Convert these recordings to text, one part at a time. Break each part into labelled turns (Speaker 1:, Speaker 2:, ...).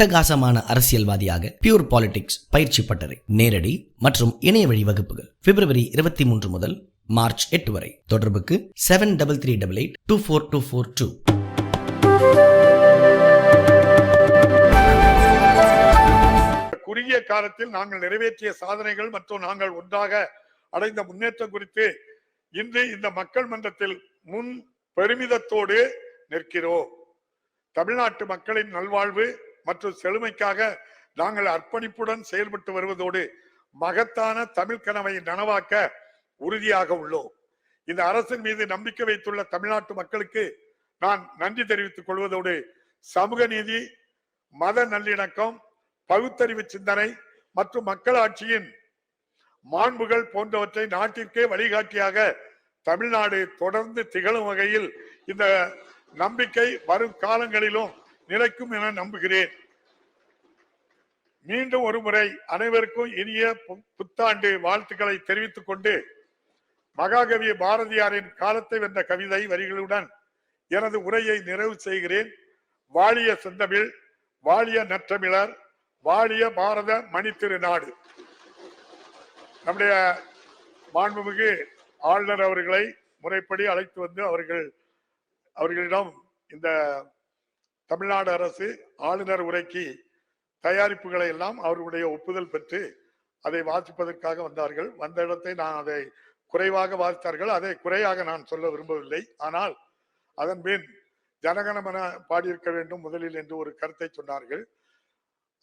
Speaker 1: அட்டகாசமான அரசியல்வாதியாக pure politics பயிற்சி பட்டறை நேரடி மற்றும் இணைய வழி வகுப்புகள் பிப்ரவரி இருபத்தி மூன்று முதல் மார்ச் எட்டு வரை. தொடர்புக்கு seven double three double eight two four two four two
Speaker 2: குறுகிய காலத்தில் நாங்கள் நிறைவேற்றிய சாதனைகள் மற்றும் நாங்கள் ஒன்றாக அடைந்த முன்னேற்றம் குறித்து இன்று இந்த மக்கள் மன்றத்தில் முன் பெருமிதத்தோடு நிற்கிறோம். தமிழ்நாட்டு மக்களின் நல்வாழ்வு மற்றும் செழுமைக்காக நாங்கள் அர்ப்பணிப்புடன் செயல்பட்டு வருவதோடு மகத்தான தமிழ் கனவை நனவாக்க உறுதியாக உள்ளோம். இந்த அரசின் மீது நம்பிக்கை வைத்துள்ள தமிழ்நாட்டு மக்களுக்கு நான் நன்றி தெரிவித்துக் கொள்வதோடு சமூக நீதி மத நல்லிணக்கம் பகுத்தறிவு சிந்தனை மற்றும் மக்களாட்சியின் மாண்புகள் போன்றவற்றை நாட்டிற்கே வழிகாட்டியாக தமிழ்நாடு தொடர்ந்து திகழும் வகையில் இந்த நம்பிக்கை வரும் காலங்களிலும் நிலைக்கும் என நம்புகிறேன். மீண்டும் ஒரு முறை அனைவருக்கும் இனிய பு- புத்தாண்டு வாழ்த்துக்களை தெரிவித்துக் கொண்டு மகாகவி பாரதியாரின் காலத்தை வென்ற கவிதை வரிகளுடன் எனது உரையை நிறைவு செய்கிறேன். வாழிய செந்தமிழ் வாழிய நற்றமிழர் வாழிய பாரத மணித்திருநாடு. நம்முடைய மாண்புமிகு ஆளுநர் அவர்களை முறைப்படி அழைத்து வந்து அவர்கள் அவர்களிடம் இந்த தமிழ்நாடு அரசு ஆளுநர் உரைக்கு தயாரிப்புகளை எல்லாம் அவர்களுடைய ஒப்புதல் பெற்று அதை வாசிப்பதற்காக வந்தார்கள். வந்த இடத்தை நான் அதை குறைவாக வாசித்தார்கள். அதை குறையாக நான் சொல்ல விரும்பவில்லை. ஆனால் அதன் பின் ஜனகணமன பாடியிருக்க வேண்டும் முதலில் என்று ஒரு கருத்தை சொன்னார்கள்.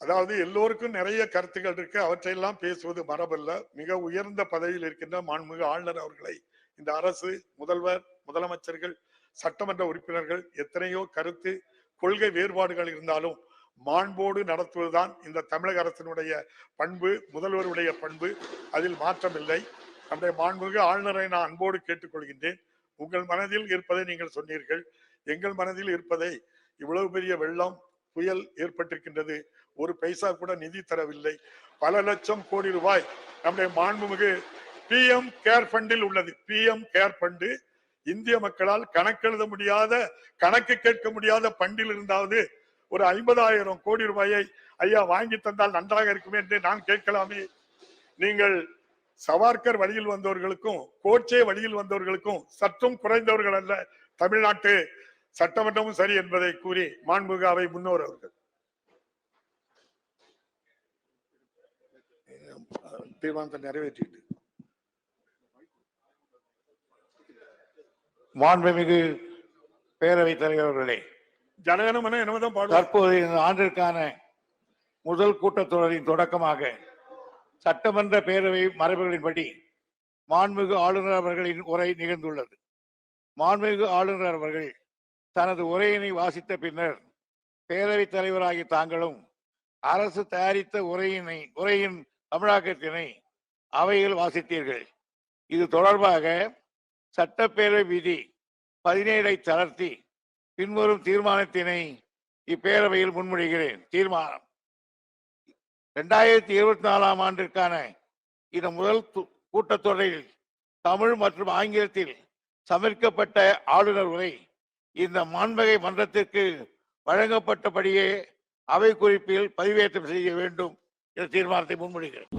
Speaker 2: அதாவது எல்லோருக்கும் நிறைய கருத்துக்கள் இருக்கு. அவற்றையெல்லாம் பேசுவது மரபல்ல. மிக உயர்ந்த பதவியில் இருக்கின்ற மாண்புமிகு ஆளுநர் அவர்களை இந்த அரசு முதல்வர் முதலமைச்சர்கள் சட்டமன்ற உறுப்பினர்கள் எத்தனையோ கருத்து கொள்கை வேறுபாடுகள் இருந்தாலும் மாண்போடு நடத்துவதுதான் இந்த தமிழக அரசினுடைய பண்பு முதல்வருடைய பண்பு. அதில் மாற்றமில்லை. நம்முடைய மாண்புமிகு ஆளுநரை நான் அன்போடு கேட்டுக்கொள்கின்றேன். உங்கள் மனதில் இருப்பதை நீங்கள் சொன்னீர்கள். எங்கள் மனதில் இருப்பதை இவ்வளவு பெரிய வெள்ளம் புயல் ஏற்பட்டிருக்கின்றது. ஒரு பைசா கூட நிதி தரவில்லை. பல லட்சம் கோடி ரூபாய் நம்முடைய மாண்புமிகு பிஎம் கேர் ஃபண்டில் உள்ளது. பிஎம் கேர் ஃபண்டு இந்திய மக்களால் கணக்கெழுத முடியாத கணக்கு கேட்க முடியாத பண்டில் இருந்தாவது ஒரு ஐம்பதாயிரம் கோடி ரூபாயை ஐயா வாங்கி தந்தால் நன்றாக இருக்குமே என்று நான் கேட்கலாமே. நீங்கள் சவார்கர் வழியில் வந்தவர்களுக்கும் கோட்சே வழியில் வந்தவர்களுக்கும் சற்றும் குறைந்தவர்கள் அல்ல தமிழ்நாட்டு சட்டமன்றமும் சரி என்பதை கூறி மாண்புமிகு அவை முன்னோர் அவர்கள். தீர்மானத்தை நிறைவேற்றிட்டு.
Speaker 3: மாண்புமிகு பேரவைத் தலைவர் அவர்களே
Speaker 2: ஜனகணமன என்னதான் பாடுவார்?
Speaker 3: தற்போது இந்த ஆண்டிற்கான முதல் கூட்டத்தொடரின் தொடக்கமாக சட்டமன்ற பேரவை மரபுகளின்படி மாண்புமிகு ஆளுநர் அவர்களின் உரை நிகழ்ந்துள்ளது. மாண்புமிகு ஆளுநர் அவர்கள் தனது உரையினை வாசித்த பின்னர் பேரவைத் தலைவராகிய தாங்களும் அரசு தயாரித்த உரையினை உரையின் தமிழாக்கத்தினை அவையில் வாசித்தீர்கள். இது தொடர்பாக சட்டப்பேரவை விதி பதினேழை தளர்த்தி பின்வரும் தீர்மானத்தினை இப்பேரவையில் முன்மொழிகிறேன். தீர்மானம். ரெண்டாயிரத்தி இருபத்தி நாலாம் ஆண்டிற்கான இந்த முதல் கூட்டத்தொடரில் தமிழ் மற்றும் ஆங்கிலத்தில் சமர்க்கப்பட்ட ஆளுநர் உரை இந்த மாண்பகை மன்றத்திற்கு வழங்கப்பட்டபடியே அவை குறிப்பில் பதிவேற்றம் செய்ய வேண்டும் என்ற தீர்மானத்தை முன்மொழிகிறேன்.